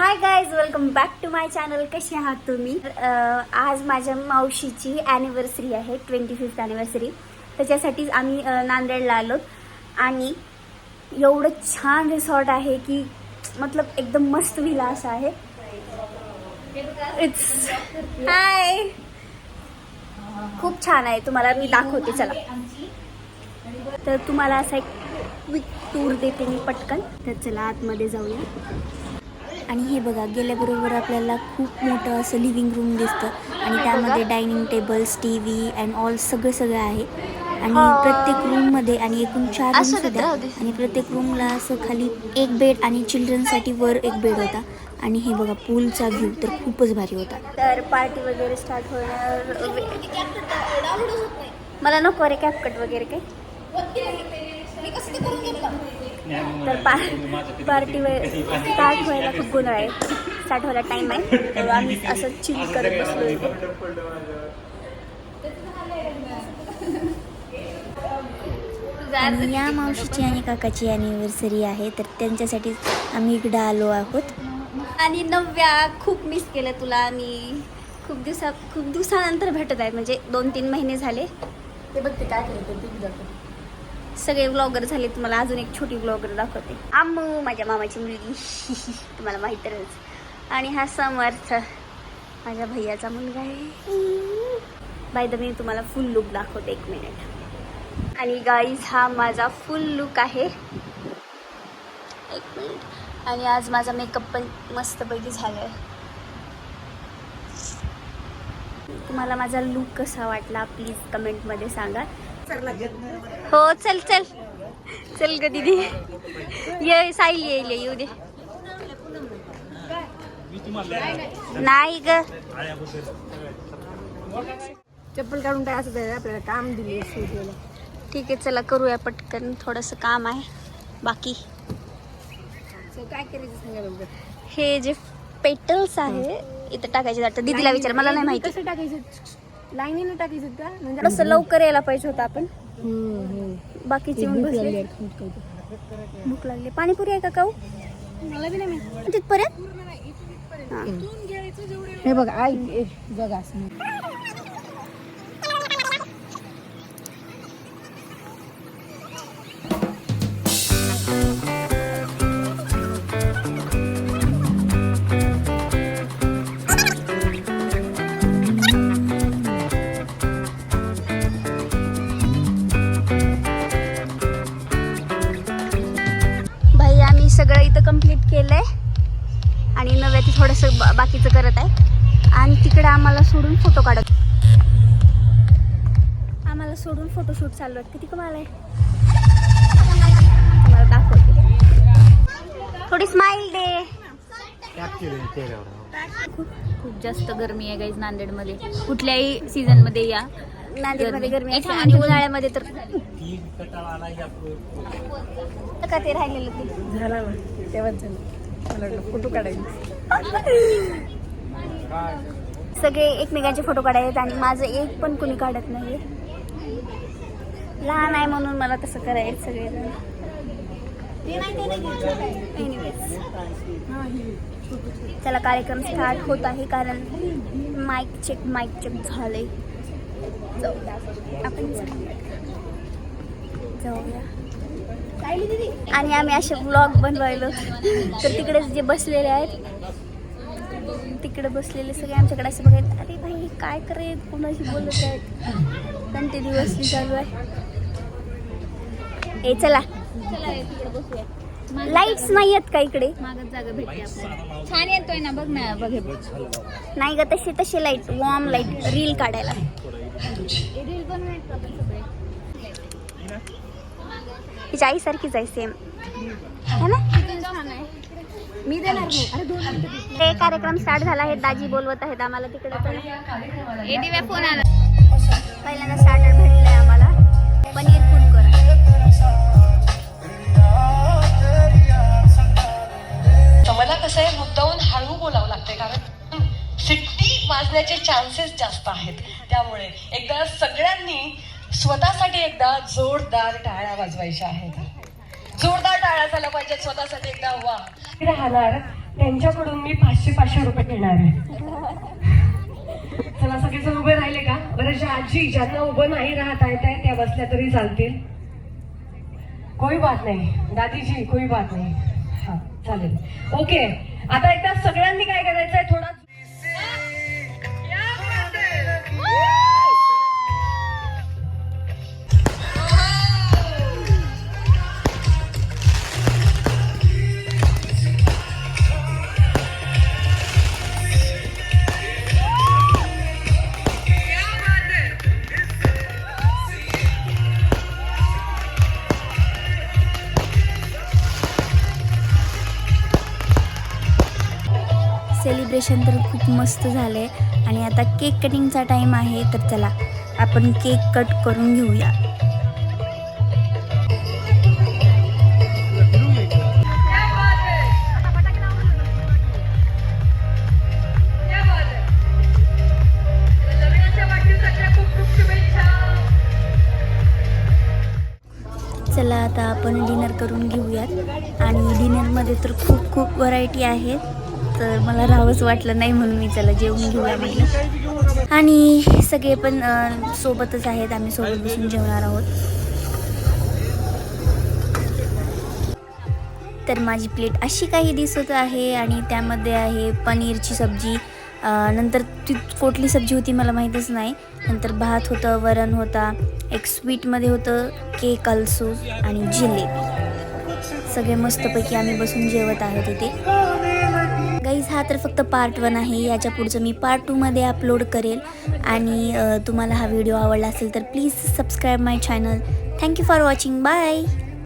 Hi guys welcome back to my channel कसे आहात तुम्ही? आज माझ्या मावशीची ॲनिव्हर्सरी आहे ट्वेंटी फिफ्थ ॲनिव्हर्सरी त्याच्यासाठीच आम्ही नांदेडला आलो. आणि एवढं छान रिसॉर्ट आहे की मतलब एकदम मस्त विला असं आहे. इट्स हाय खूप छान आहे. तुम्हाला मी दाखवते चला. तर तुम्हाला असा एक क्विक टूर देते मी पटकन. तर चला आतमध्ये जाऊया. आणि हे बघा गेल्याबरोबर आपल्याला खूप मोठं असं लिव्हिंग रूम दिसतं. आणि त्यामध्ये dining tables T V and all सगळं सगळं आहे. आणि प्रत्येक रूममध्ये आणि एकूण चार राहू दे. आणि प्रत्येक रूमला असं खाली एक बेड आणि चिल्ड्रनसाठी वर एक बेड होता. आणि हे बघा पूलचा व्ह्यू तर खूपच भारी होता. तर पार्टी वगैरे स्टार्ट होणार. मला नको रे कॅपकट वगैरे काही. तर पा पार्टी स्टार्ट व्हायला खूप गोंधळ आहे. स्टार्ट व्हायला टाईम आहे. तर आम्ही असं चिल करत बसलो इथे. आणि या मावशीची आणि काकाची अॅनिव्हर्सरी आहे तर त्यांच्यासाठी आम्ही इकडे आलो आहोत. आणि नव्या खूप मिस केलं तुला आम्ही खूप दिवसा खूप दिवसानंतर भेटत आहे. म्हणजे दोन तीन महिने झाले. ते बघ ते काय करते. सगळे ब्लॉगर झाले तुम्हाला अजून एक छोटी ब्लॉगर दाखवते. आम्मू माझ्या मामाची मुलगी. तुम्हाला माहीतच. आणि हा समर्थ माझ्या भैयाचा मुलगा आहे. बाय द मी तुम्हाला फुल लुक दाखवते एक मिनिट आणि गाईज हा माझा फुल लुक आहे. एक मिनिट आणि आज माझा मेकअप पण मस्तपैकी झाला आहे तुम्हाला माझा लुक कसा वाटला प्लीज कमेंटमध्ये सांगा. हो चल चल. चल ग दीदी. ये साईल येईल येऊ दे. नाही ग. चप्पल काढून काय असं आपल्याला काम दिले ठीक आहे चला करूया पटकन. थोडंसं काम आहे. बाकी. काय करायचं हे जे पेटल्स आहे इथं टाकायचे जातं दीदीला विचार. मला नाही माहिती. कसं टाकायचं? लाईनीनं टाकायचं का म्हणजे थोडंसं लवकर यायला पाहिजे होतं आपण. हम्म, हम्म. बाकीचे येऊन भूक लागली बसले. भूक पाणीपुरी आहे का काऊ मला बी नाही माहिती. तिथपर्यंत? हां. हे बघ ऐक ए, बघ थोडंसं बा- बाकीचं करत आहे. आणि तिकडे आम्हाला सोडून फोटो काढत आम्हाला सोडून फोटोशूट चालू आहे किती कमाल आहे. तुम्हाला दाखवते. थोडी स्माइल दे. खूप जास्त गरमी आहे गाईज नांदेडमध्ये. कुठल्याही सीझनमध्ये या. नांदेडमध्ये गरमी. एक आणि. उन्हाळ्यामध्ये तर का ते राहिलेलं ते? झाला ना तेव्हाच झालं. मला फोटो काढायचे. सगळे एकमेकांचे फोटो काढायचे आणि माझं एक पण कुणी काढत नाही लहान आहे म्हणून मला तसं करायचं सगळे चला कार्यक्रम स्टार्ट होत आहे कारण माईक चेक माईक चेक झाले जाऊया आपण. जाऊया. आणि आम्ही असे ब्लॉग बनवायलो. तर तिकडे जे बसलेले आहेत तिकडे बसलेले सगळे आमच्याकडे असे बघायत अरे भाई काय करे? कोणाशी बोलत आहेत? कंटिन्युअसली चालू आहे. ए चला. लाईट्स नाही आहेत का इकडे? छान येतोय ना बघ ना बघ. नाही ग तसे तसे लाइट वॉर्म लाइट रील काढायला. आपण सगळे. तिच्या आईसारखीच आहे सेम है ना? मी देणार नाही. अरे दोन ते कार्यक्रम स्टार्ट झाला आहे. दाजी बोलवत आहेत आम्हाला तिकडे दिव्या फोन आला. पहिल्यांदा स्टार्टर भेटलंय आम्हाला. पनीर फूड करा. मला कसं आहे मुद्दाहून हळू बोलावं लागतंय कारण सिट्टी वाजण्याचे चान्सेस जास्त आहेत. त्यामुळे एकदा सगळ्यांनी स्वतःसाठी एकदा जोरदार टाळ्या वाजवायच्या आहेत. जोरदार टाळ्या झाल्या पाहिजेत स्वतःसाठी एकदा. वा. राहणार त्यांच्याकडून मी पाचशे पाचशे रुपये घेणार आहे. चला सगळेजण उभे राहिले का? बरं ज्या आजी ज्यांना उभं नाही राहता येत आहे त्या बसल्या तरी चालतील. कोई बात नाही. दादीजी कोई बात नाही. हा चालेल. ओके. आता एकदा सगळ्यांनी काय करायचंय? थोडा सेलिब्रेशन तर खूप मस्त झालं आहे आणि आता केक कटिंगचा टाईम आहे तर चला आपण केक कट करून घेऊया. चला आता आपण डिनर करून घेऊयात. आणि डिनरमध्ये तर खूप खूप व्हरायटी आहेत तर मला राहावंच वाटलं नाही म्हणून मी चला जेवून घेऊया म्हटलं. आणि सगळे पण सोबतच आहेत. आम्ही सोबत बसून जेवणार आहोत. तर माझी प्लेट अशी काही दिसत आहे आणि त्यामध्ये आहे पनीरची सब्जी. नंतर ती कुठली सब्जी होती मला माहीतच नाही. नंतर भात होतं वरण होता एक स्वीटमध्ये होतं केक अल्सो आणि जिलेबी. सगळे मस्तपैकी आम्ही बसून जेवत आहोत इथे. गाईज हा तर फक्त पार्ट वन आहे. याच्या पुढचं मी पार्ट टूमध्ये अपलोड करेल. आणि तुम्हाला हा व्हिडिओ आवडला असेल तर please subscribe my channel thank you for watching bye